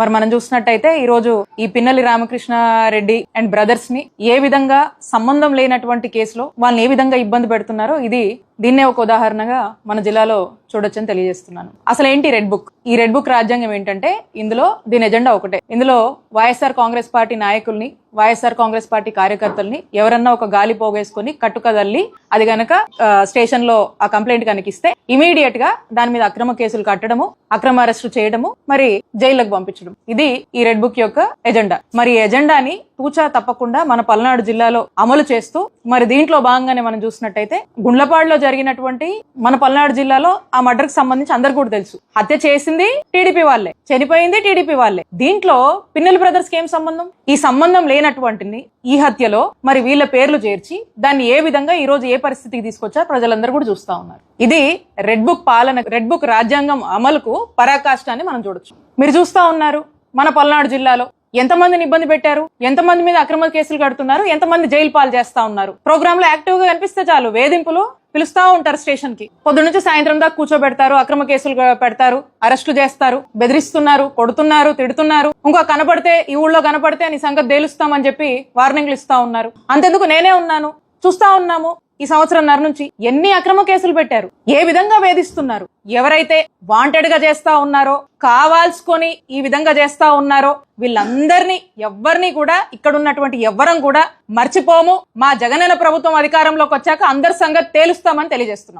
మరి మనం చూసినట్టయితే ఈ రోజు ఈ పిన్నలి రామకృష్ణ రెడ్డి అండ్ బ్రదర్స్ని ఏ విధంగా సంబంధం లేనటువంటి కేసులో వాళ్ళని ఏ విధంగా ఇబ్బంది పెడుతున్నారో ఇది దీన్నే ఒక ఉదాహరణగా మన జిల్లాలో చూడొచ్చని తెలియజేస్తున్నాను. అసలు ఏంటి రెడ్ బుక్? ఈ రెడ్ బుక్ రాజ్యాంగం ఏంటంటే ఇందులో దీని ఎజెండా ఒకటే. ఇందులో వైఎస్ఆర్ కాంగ్రెస్ పార్టీ నాయకుల్ని వైఎస్ఆర్ కాంగ్రెస్ పార్టీ కార్యకర్తల్ని ఎవరన్నా ఒక గాలి పోగేసుకుని కట్టుకదల్లి అది గనక స్టేషన్లో ఆ కంప్లైంట్ కనిపిస్తే ఇమీడియట్గా దాని మీద అక్రమ కేసులు కట్టడము అక్రమ అరెస్టు చేయడము మరి జైళ్ళకు పంపించడం. ఇది ఈ రెడ్ బుక్ యొక్క ఎజెండా. మరి ఈ ఎజెండాని తూచా తప్పకుండా మన పల్నాడు జిల్లాలో అమలు చేస్తూ మరి దీంట్లో భాగంగానే మనం చూసినట్టయితే గుండ్లపాడులో జరిగినటువంటి మన పల్నాడు జిల్లాలో ఆ మర్డర్కి సంబంధించి అందరు కూడా తెలుసు. హత్య చేసింది టీడీపీ వాళ్ళే చనిపోయింది టీడీపీ వాళ్ళే. దీంట్లో పిన్నెల బ్రదర్స్కి ఏం సంబంధం? ఈ సంబంధం లేనటువంటిని ఈ హత్యలో మరి వీళ్ళ పేర్లు చేర్చి దాన్ని ఏ విధంగా ఈ రోజు ఏ పరిస్థితికి తీసుకొచ్చా ప్రజలందరూ కూడా చూస్తా ఉన్నారు. ఇది రెడ్ బుక్ పాలన రెడ్ బుక్ రాజ్యాంగం అమలుకు పరాకాష్టాన్ని మనం చూడొచ్చు. మీరు చూస్తా ఉన్నారు మన పల్నాడు జిల్లాలో ఎంతమందిని ఇబ్బంది పెట్టారు? ఎంతమంది మీద అక్రమ కేసులు కడుతున్నారు? ఎంతమంది జైలు పాలు చేస్తా ఉన్నారు? ప్రోగ్రామ్లో యాక్టివ్గా కనిపిస్తే చాలు. వేధింపులు పిలుస్తా ఉంటారు స్టేషన్కి. పొద్దు నుంచి సాయంత్రం దాకా కూర్చోబెడతారు అక్రమ కేసులు పెడతారు అరెస్టు చేస్తారు బెదిరిస్తున్నారు కొడుతున్నారు తిడుతున్నారు. ఇంకో కనపడితే ఈ ఊళ్ళో కనపడితే నీ సంగతి తేలుస్తామని చెప్పి వార్నింగ్లు ఇస్తా ఉన్నారు. అంతెందుకు నేనే ఉన్నాను? చూస్తా ఉన్నాము. ఈ సంవత్సరంన్నర నుంచి ఎన్ని అక్రమ కేసులు పెట్టారు? ఏ విధంగా వేధిస్తున్నారు? ఎవరైతే వాంటెడ్గా చేస్తా ఉన్నారో కావాల్సుకొని ఈ విధంగా చేస్తా ఉన్నారో వీళ్ళందరినీ ఎవ్వరిని కూడా ఇక్కడ ఉన్నటువంటి ఎవ్వరం కూడా మర్చిపోము. మా జగనన్న ప్రభుత్వం అధికారంలోకి వచ్చాక అందరి సంగతి తేలుస్తామని తెలియజేస్తున్నాం.